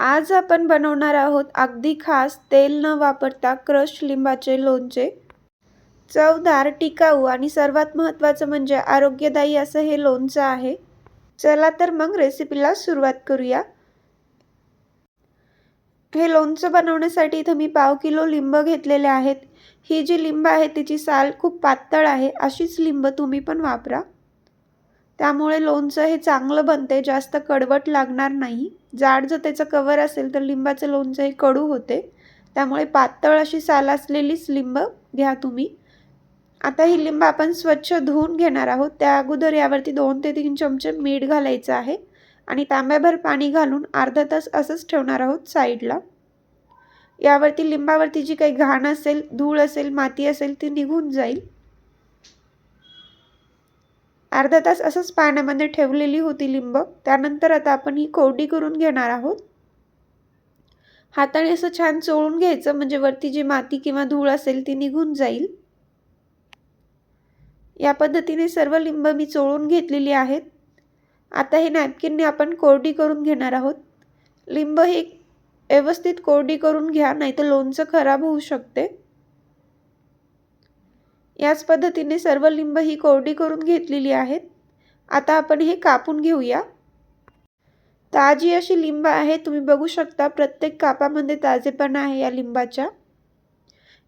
आज आपण बनवणार आहोत अगदी खास तेल न वापरता क्रश लिंबाचे लोणचे. चवदार टिकाऊ आणि सर्वात महत्त्वाचं म्हणजे आरोग्यदायी असं हे लोणचं आहे. चला तर मग रेसिपीला सुरुवात करूया. हे लोणचं बनवण्यासाठी इथं मी पाव किलो लिंब घेतलेले आहेत. ही जी लिंब आहे तिची साल खूप पातळ आहे. अशीच लिंब तुम्ही पण वापरा. त्यामुळे लोणचं हे चांगलं बनते जास्त कडवट लागणार नाही. जाड जर त्याचं कवर असेल तर लिंबाचं लोणचं हे कडू होते. त्यामुळे पातळ अशी साल असलेलीच लिंब घ्या तुम्ही. आता ही लिंब आपण स्वच्छ धुवून घेणार आहोत. त्या अगोदर यावरती दोन ते तीन चमचे मीठ घालायचं आहे. आणि तांब्याभर पाणी घालून अर्धा तास असंच ठेवणार आहोत साईडला. यावरती लिंबावरती जी काही घाण असेल धूळ असेल माती असेल ती निघून जाईल. अर्धा तास असंच पाण्यामध्ये ठेवलेली होती लिंब. त्यानंतर आता आपण ही कोरडी करून घेणार आहोत. हाताने असं छान चोळून घ्यायचं म्हणजे वरती जी माती किंवा धूळ असेल ती निघून जाईल. या पद्धतीने सर्व लिंब मी चोळून घेतलेली आहेत. आता हे नॅपकिनने आपण कोरडी करून घेणार आहोत. लिंब ही व्यवस्थित कोरडी करून घ्या नाहीतर लोणचं खराब होऊ शकते. याच पद्धतीने सर्व लिंब ही कोरडी करून घेतलेली आहेत. आता आपण हे कापून घेऊया. ताजी अशी लिंब आहे तुम्ही बघू शकता प्रत्येक कापामध्ये ताजेपणा आहे या लिंबाच्या.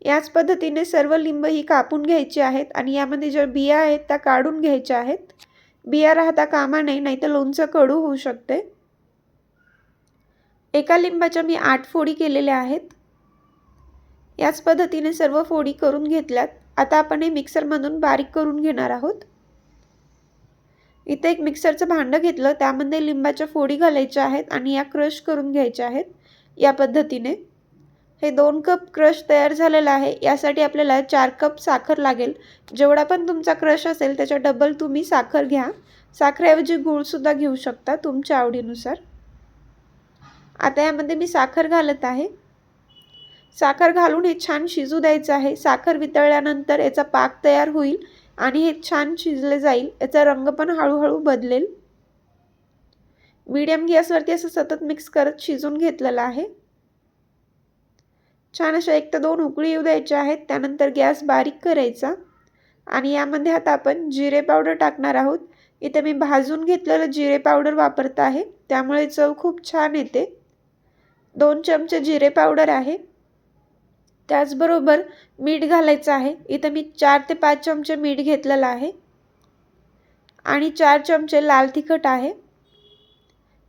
याच पद्धतीने सर्व लिंब ही कापून घ्यायची आहेत आणि यामध्ये ज्या बिया आहेत त्या काढून घ्यायच्या आहेत. बिया राहता कामा नाही नाहीतर लोणचं कडू होऊ शकते. एका लिंबाच्या मी आठ फोडी केलेल्या आहेत. याच पद्धतीने सर्व फोडी करून घेतल्यात. आता आपण हे मिक्सरमधून बारीक करून घेणार आहोत. इथे एक मिक्सरचं भांडं घेतलं त्यामध्ये लिंबाच्या फोडी घालायच्या आहेत आणि या क्रश करून घ्यायच्या आहेत या पद्धतीने. हे दोन कप क्रश तयार झालेलं आहे यासाठी आपल्याला चार कप साखर लागेल. जेवढा पण तुमचा क्रश असेल त्याच्या डबल तुम्ही साखर घ्या. साखरेऐवजी गूळसुद्धा घेऊ शकता तुमच्या आवडीनुसार. आता यामध्ये मी साखर घालत आहे. साखर घालून हे छान शिजू द्यायचं आहे. साखर वितळल्यानंतर याचा पाक तयार होईल आणि हे छान शिजले जाईल. याचा रंग पण हळूहळू बदलेल. मीडियम गॅसवरती असं सतत मिक्स करत शिजून घेतलेलं आहे. छान अशा एक तर दोन उकळी येऊ द्यायच्या आहेत. त्यानंतर गॅस बारीक करायचा. आणि यामध्ये आता आपण जिरे पावडर टाकणार आहोत. इथे मी भाजून घेतलेलं जिरे पावडर वापरत आहे. त्यामुळे चव खूप छान येते. दोन चमचे जिरे पावडर आहे. त्याचबरोबर मीठ घालायचं आहे. इथं मी चार ते पाच चमचे मीठ घेतलेलं आहे. आणि चार चमचे लाल तिखट आहे.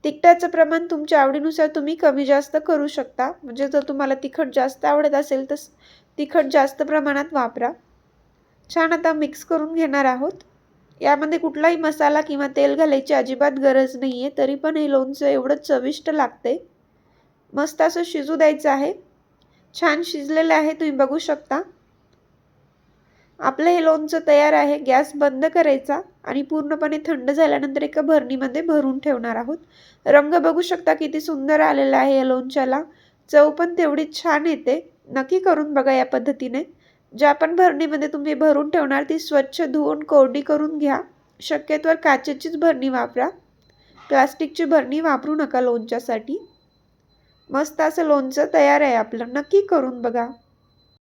तिखटाचं प्रमाण तुमच्या आवडीनुसार तुम्ही कमी जास्त करू शकता. म्हणजे जर तुम्हाला तिखट जास्त आवडत असेल तर तिखट जास्त प्रमाणात वापरा. छान आता मिक्स करून घेणार आहोत. यामध्ये कुठलाही मसाला किंवा तेल घालायची अजिबात गरज नाही आहे तरी पण हे लोणचं एवढं चविष्ट लागते मस्त असं शिजू द्यायचं आहे. छान शिजलेलं आहे तुम्ही बघू शकता. आपलं हे लोणचं तयार आहे गॅस बंद करायचा आणि पूर्णपणे थंड झाल्यानंतर एका भरणीमध्ये भरून ठेवणार आहोत. रंग बघू शकता किती सुंदर आलेला आहे या लोणच्याला. चव पण तेवढीच छान येते. नक्की करून बघा या पद्धतीने. ज्या पण भरणीमध्ये तुम्ही भरून ठेवणार ती स्वच्छ धुवून कोरडी करून घ्या. शक्यतोवर काचेचीच भरणी वापरा. प्लास्टिकची भरणी वापरू नका लोणच्यासाठी. मस्त असं लोणचं तयार आहे आपलं. नक्की करून बघा.